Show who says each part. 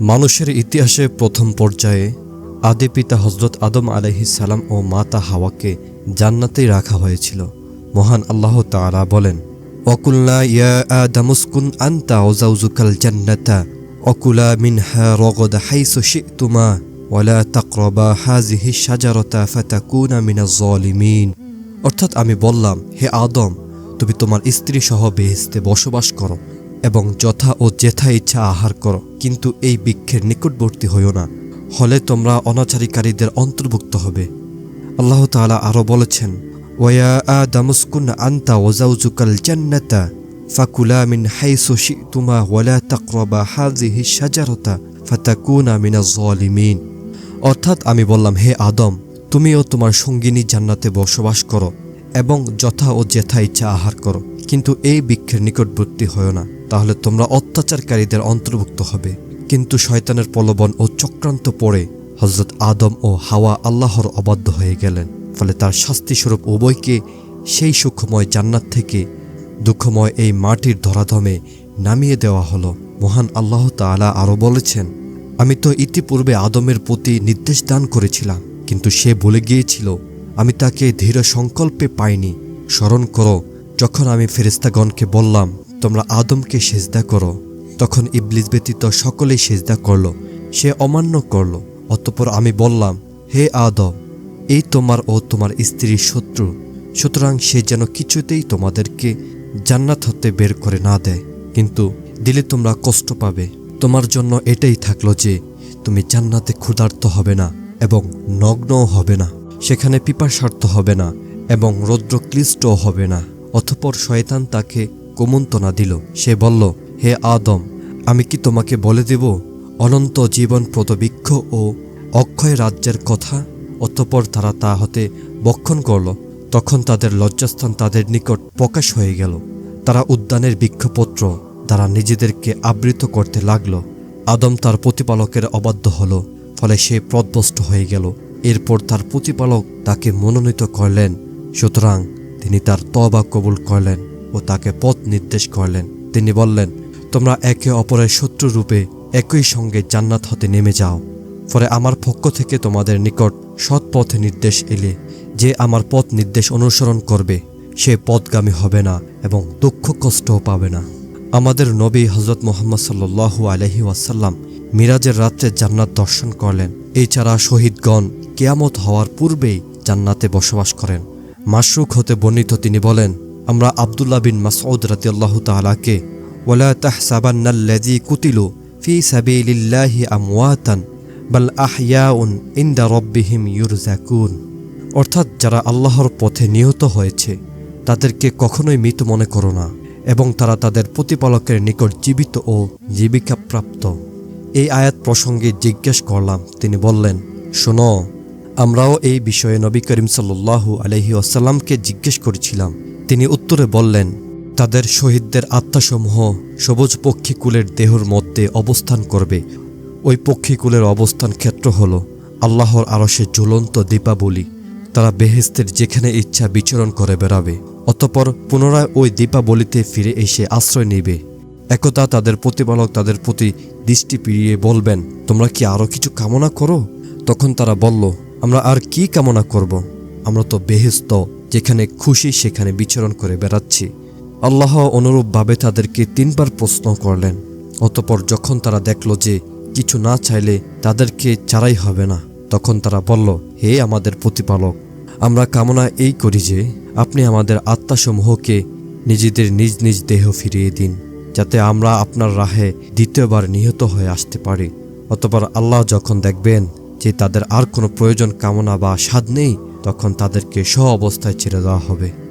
Speaker 1: মানুষের ইতিহাসে প্রথম পর্যায়ে আদি পিতা হজরত আদম আলহি সালাম ও মাতা হাওয়াকে জান্নাতেই রাখা হয়েছিল। মহান আল্লাহ তাআলা বলেন অকুল্লা ইয়া আদামুসকুন আন্তা ওজাউজুকাল জান্নাতা, অকুলা মিনহা রগদ হাইসু শিতুমা, ওয়ালা তাকরবা হাজিহি সাজারতা ফাতাকুনা মিনাজ জলিমিন অর্থাৎ আমি বললাম, হে আদম, তুমি তোমার স্ত্রী সহ বেহেস্তে বসবাস করো। এবং যথা ও যেথা ইচ্ছা আহার করো, কিন্তু এই বৃক্ষের নিকটবর্তী হইও না। হলে তোমরা অনাচারীকারীদের অন্তর্ভুক্ত হবে। আল্লাহ তাআলা আরও বলেছেন, ওয়া আদামুসকুন আন্তা ওজাউজুকাল জান্নাতা ফাকুলা মিন হাইসু শিতুমা ওয়ালা তাকরবা হাজিহি সাজারতা ফাতাকুনা মিনাজ জলিমিন অর্থাৎ আমি বললাম, হে আদম, তুমিও তোমার সঙ্গিনী জান্নাতে বসবাস করো এবং যথা ও যেথা ইচ্ছা আহার করো, কিন্তু এই বৃক্ষের নিকটবর্তী হও না। তাহলে তোমরা অত্যাচারকারীদের অন্তর্ভুক্ত হবে। কিন্তু শয়তানের প্রলোভন ও চক্রান্ত পড়ে হজরত আদম ও হাওয়া আল্লাহর অবাধ্য হয়ে গেলেন। ফলে তার শাস্তিস্বরূপ উভয়কে সেই সুখময় জান্নাত থেকে দুঃখময় এই মাটির ধরাধমে নামিয়ে দেওয়া হলো। মহান আল্লাহ তাআলা আরও বলেছেন, আমি তো ইতিপূর্বে আদমের প্রতি নির্দেশ দান করেছিলাম, কিন্তু সে বলে গিয়েছিল। আমি তাকে ধীর সংকল্পে পাইনি। স্মরণ করো, যখন আমি ফেরিস্তাগণকে বললাম তোমরা আদমকে সেজদা করো। তখন ইবলিস ব্যতীত সকলেই সেজদা করল। সে অমান্য করল। অতঃপর আমি বললাম, হে আদম, এই তোমার ও তোমার স্ত্রীর শত্রু। সুতরাং সে যেন কিছুতেই তোমাদেরকে জান্নাত হতে বের করে না দেয়। কিন্তু দিলে তোমরা কষ্ট পাবে। তোমার জন্য এটাই থাকল যে, তুমি জান্নাতে ক্ষুধার্ত হবে না এবং নগ্নও হবে না। সেখানে পিপাসার্থ হবে না এবং রৌদ্র রৌদ্রক্লিষ্টও হবে না। অথপর শয়তান তাকে কুমন্তনা দিল। সে বলল, হে আদম, আমি কি তোমাকে বলে দেব, অনন্ত জীবনপ্রদ বৃক্ষ ও অক্ষয় রাজ্যের কথা? অতঃপর তারা তা হতে বক্ষণ করল। তখন তাদের লজ্জাস্থান তাদের নিকট প্রকাশ হয়ে গেল। তারা উদ্যানের বৃক্ষপত্র তারা নিজেদেরকে আবৃত করতে লাগল। আদম তার প্রতিপালকের অবাধ্য হল, ফলে সে পদভস্ত হয়ে গেল। এরপর তার প্রতিপালক তাকে মনোনীত করলেন। সুতরাং তিনি তার তবা কবুল করলেন। ও তাকে পথ নির্দেশ করলেন। তিনি বললেন, তোমরা একে অপরের শত্রু রূপে একই সঙ্গে জান্নাত হতে নেমে যাও। ফলে আমার পক্ষ থেকে তোমাদের নিকট সৎ পথে নির্দেশ এলে, যে আমার পথ নির্দেশ অনুসরণ করবে, সে পথগামী হবে না এবং দুঃখ কষ্টও পাবে না। আমাদের নবী হজরত মোহাম্মদ সাল্লু আলহি ওয়াসাল্লাম মিরাজের রাত্রে জান্নাত দর্শন করলেন। এছাড়া শহীদগণ কেয়ামত হওয়ার পূর্বেই জান্নাতে বসবাস করেন। মাসরুক হতে বর্ণিত তিনি বলেন আমরা আবদুল্লাহ বিন মাসউদ রাতিয়াল্লাহ তালাকে ওলা তাহসাবান্নাল্লাযী কুতিলু ফি সাবিলিল্লাহি আমওয়াতান, বাল আহইয়াউন ইনদা রব্বিহিম ইউরজাকুন অর্থাৎ যারা আল্লাহর পথে নিহত হয়েছে, তাদেরকে কখনোই মৃত মনে করো না এবং তারা তাদের প্রতিপালকের নিকট জীবিত ও জীবিকাপ্রাপ্ত। এই আয়াত প্রসঙ্গে জিজ্ঞেস করলাম, তিনি বললেন, শোনো, আমরাও এই বিষয়ে নবী করিম সাল্লু আলহি আসাল্লামকে জিজ্ঞেস করেছিলাম তিনি উত্তরে বললেন, তাদের শহীদদের আত্মাসমূহ সবুজ পক্ষীকুলের দেহর মধ্যে অবস্থান করবে। ওই পক্ষীকুলের অবস্থান ক্ষেত্র হল আল্লাহর আরশে জ্বলন্ত দীপাবলি। তারা বেহেস্তের যেখানে ইচ্ছা বিচরণ করে বেড়াবে, অতপর পুনরায় ওই দীপাবলিতে ফিরে এসে আশ্রয় নেবে। একদা তাদের প্রতিপালক তাদের প্রতি দৃষ্টি পিড়িয়ে বলবেন, তোমরা কি আরও কিছু কামনা করো? তখন তারা বলল, আমরা আর কি কামনা করব। আমরা তো বেহেস্ত যেখানে খুশি সেখানে বিচরণ করে বেড়াচ্ছি। আল্লাহ অনুরূপভাবে তাদেরকে তিনবার প্রশ্ন করলেন, অতপর যখন তারা দেখল যে কিছু না চাইলে তাদেরকে চারাই হবে না, তখন তারা বলল, হে আমাদের প্রতিপালক, আমরা কামনা এই করি যে আপনি আমাদের আত্মাসমূহকে নিজেদের নিজ নিজ দেহ ফিরিয়ে দিন, যাতে আমরা আপনার রাহে দ্বিতীয়বার নিহত হয়ে আসতে পারি। অতপর আল্লাহ যখন দেখবেন যে তাদের আর কোনো প্রয়োজন কামনা বা স্বাদ নেই তখন তাদেরকে স্ব অবস্থায় ছেড়ে দেওয়া হবে।